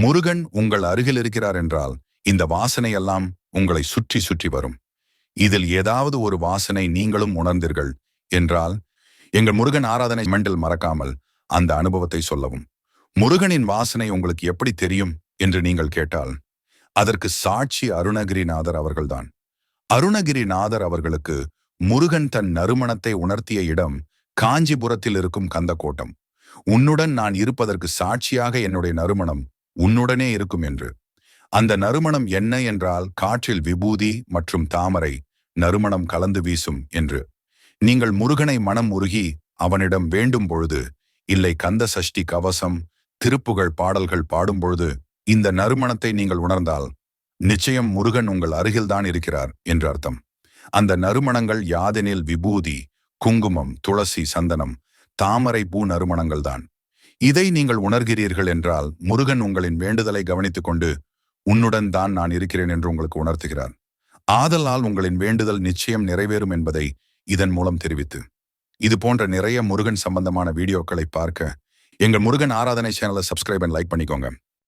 முருகன் உங்கள் அருகில் இருக்கிறார் என்றால் இந்த வாசனை எல்லாம் உங்களை சுற்றி சுற்றி வரும். இதில் ஏதாவது ஒரு வாசனை நீங்களும் உணர்ந்தீர்கள் என்றால் எங்கள் முருகன் ஆராதனை மண்டல் மறக்காமல் அந்த அனுபவத்தை சொல்லவும். முருகனின் வாசனை உங்களுக்கு எப்படி தெரியும் என்று நீங்கள் கேட்டால் அதற்கு சாட்சி அருணகிரிநாதர் அவர்கள்தான். அருணகிரிநாதர் அவர்களுக்கு முருகன் தன் நறுமணத்தை உணர்த்திய இடம் காஞ்சிபுரத்தில் இருக்கும் கந்தக்கோட்டம். உன்னுடன் நான் இருப்பதற்கு சாட்சியாக என்னுடைய நறுமணம் உன்னுடனே இருக்கும் என்று. அந்த நறுமணம் என்ன என்றால் காற்றில் விபூதி மற்றும் தாமரை நறுமணம் கலந்து வீசும் என்று. நீங்கள் முருகனை மனம் உருகி அவனிடம் வேண்டும் பொழுது இல்லை கந்த சஷ்டி கவசம் திருப்புகழ் பாடல்கள் பாடும்பொழுது இந்த நறுமணத்தை நீங்கள் உணர்ந்தால் நிச்சயம் முருகன் உங்கள் அருகில்தான் இருக்கிறார் என்று அர்த்தம். அந்த நறுமணங்கள் யாதெனில் விபூதி குங்குமம் துளசி சந்தனம் தாமரை பூ நறுமணங்கள் தான் இதை நீங்கள் உணர்கிறீர்கள் என்றால் முருகன் உங்களின் வேண்டுதலை கவனித்துக் கொண்டு உன்னுடன் தான் நான் இருக்கிறேன் என்று உங்களுக்கு உணர்த்துகிறார். ஆதலால் உங்களின் வேண்டுதல் நிச்சயம் நிறைவேறும் என்பதை இதன் மூலம் தெரிவித்து. இது போன்ற நிறைய முருகன் சம்பந்தமான வீடியோக்களை பார்க்க எங்கள் முருகன் ஆராதனை சேனலை சப்ஸ்கிரைப் அண்ட் லைக் பண்ணிக்கோங்க.